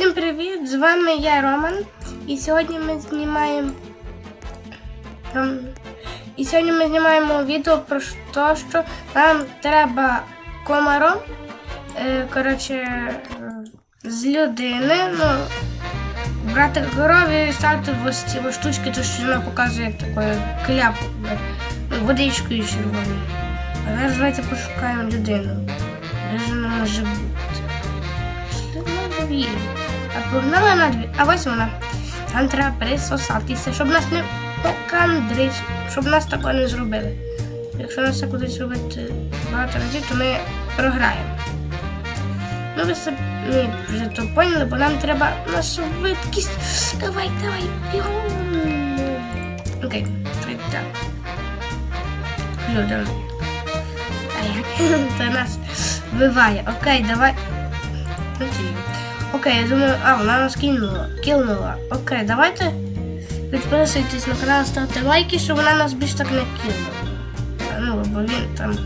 Всім привіт! З вами я Роман. І сьогодні ми знімаємо. І сьогодні ми знімаємо відео про те, що нам треба комаром. Е, коротше, е, з людини. Ну, брати корові і ставити ось ці штучки, то що вона показує такою кляпу, ну, водичкою червоною. А зараз давайте пошукаємо людину. Вона може бути? А погнали на двір. А ось вона. Нам треба присосатися, щоб нас не покандрить, щоб нас такого не зробили. Якщо нас так будуть робити багато разів, то ми програємо. Ну, ви самі вже то поняли, бо нам треба на швидкість. Давай, давай, бігом. Окей, так. Люди. А? Це нас вбиває. Окей, давай. Окей. Окей, я думаю, а, вона нас кинула. Кілнула. Окей, давайте підписуйтесь на канал, ставте лайки, щоб вона нас більш так не кинула. Ну, бо він там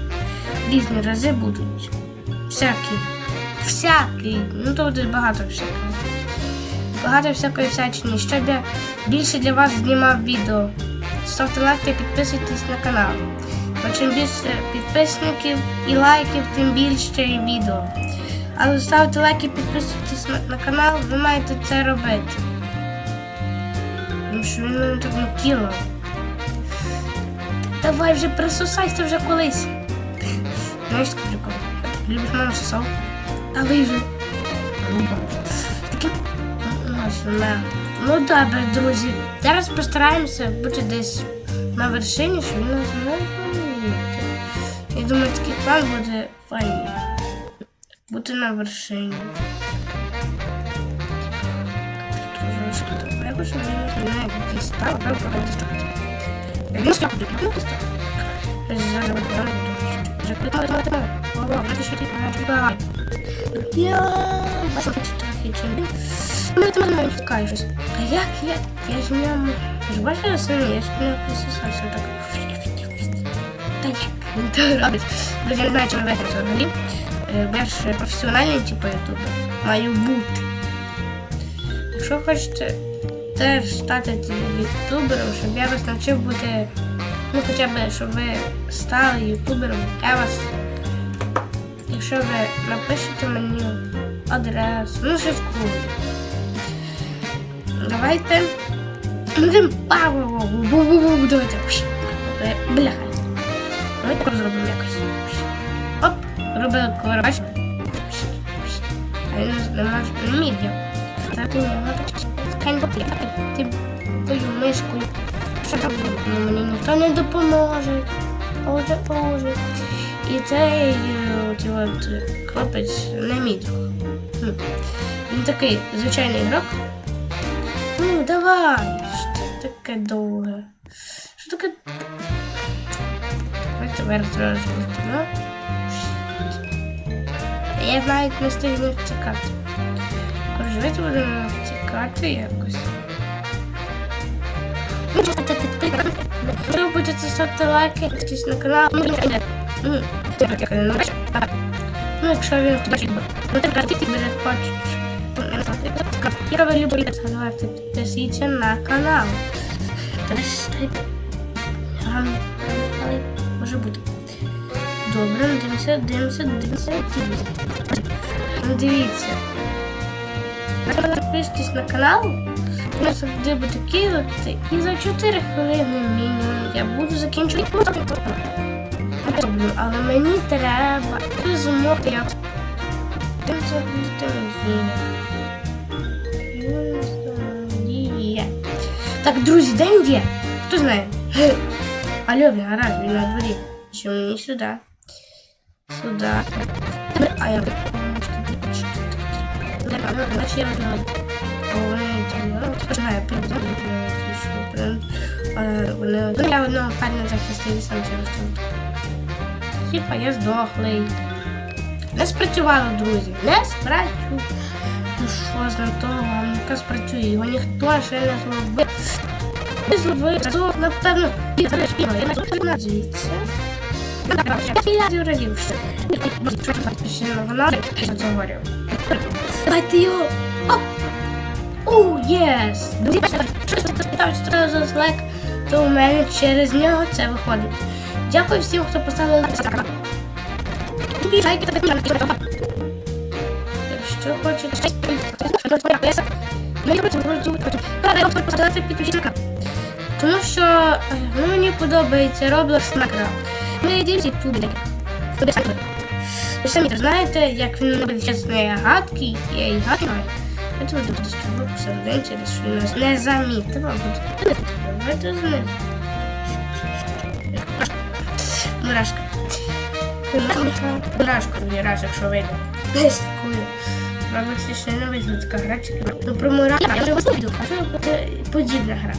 різні рази будуть. Всякі. Всякі. Ну то буде багато всякого. Багато всякої всячини. Щоб я більше для вас знімав відео. Ставте лайки, підписуйтесь на канал. Бо чим більше підписників і лайків, тим більше і відео. Але ставте лайки, підписуйтесь на, на канал, ви маєте це робити. Тому що він мене так не. Давай вже присосайся вже колись. Знаєш, таке прикол? Любиш маму сосав? Давай вже. Таке. Ну, добре, друзі. Зараз постараємося бути десь на вершині, щоб він нас не. Я думаю, такий план буде файний. Бути на вершині. Трошки треба, не ти не Я бачу, втікає. А як я? Я ж не... Я ж самі, я ж не присосався так. Та як він то я знаю, взагалі. Е, ж професіональний, типу, ютубер. Маю бути. Якщо хочете теж стати ютубером, щоб я вас навчив бути, ну хоча б, щоб ви стали ютубером, я вас, якщо ви напишете мені адресу, ну щось круто. Давайте. Будемо паву. Давайте. Е, Бляха. Давайте так зробимо якось. Колор, бачите? А він не міг я. Так, ти не Ти тою мишкою. Що там зробимо? Мені ніхто не допоможе. Боже, боже. І цей е, от, от хлопець не мій друг. Він такий звичайний ігрок. Ну, давай. Що таке довге? Що таке? Давайте тепер зразу Я навіть не встигну втікати. Давайте будемо втікати якось. Ну. Ви будете ставити лайки, підписуйтесь на канал. Ну, ну. Ну, якщо він хоче, ну, так, ти мене хочеш. Я ви любите ставити, підписуйтесь на канал. Та Але може бути. Добре, ну, дивимося, дивимося, дивимося, дивимося. Ну, дивіться. Підписуйтесь на канал. У нас завжди буде. І за 4 хвилини мінімум я буду закінчувати. Але мені треба змогти як. Є. Так, друзі, де він є? Хто знає? Алло, він гараж, він на дворі. Що мені сюди? Сюди. А я... Значить, я возьму. Починаю. Ну, я. Типа я здохлий. Не спрацювало, друзі. Не спрацювало. Ну що на того, яка спрацює, його ніхто ще не зловив. Не зловив, то, напевно, я не звідси. Я разів, говорив. Давайте його О, то у мене через нього це виходить. Дякую всім, хто поставив лайк. Якщо хочете, мені поставити підписчика. Тому що е, ну, мені подобається Roblox Minecraft. Ми дівці тут Ви самі то знаєте, як він робить чесної гадки, я і гадки маю. Я тут буду створити посередині, через що нас не замітив, а буде. Ви то знаєте. Мурашка. Мурашка, мурашка, якщо вийде. Дякую. Робиться ще не вийде така гра, чи Ну про мурашку я вже не йду, що подібна гра.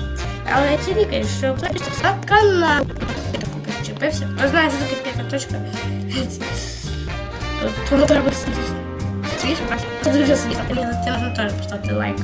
Але я тільки, що на канал. Я таку причепився. Ви знаєте, що таке п'ята точка. Тут треба це дуже смішно. Це можна теж поставити лайк.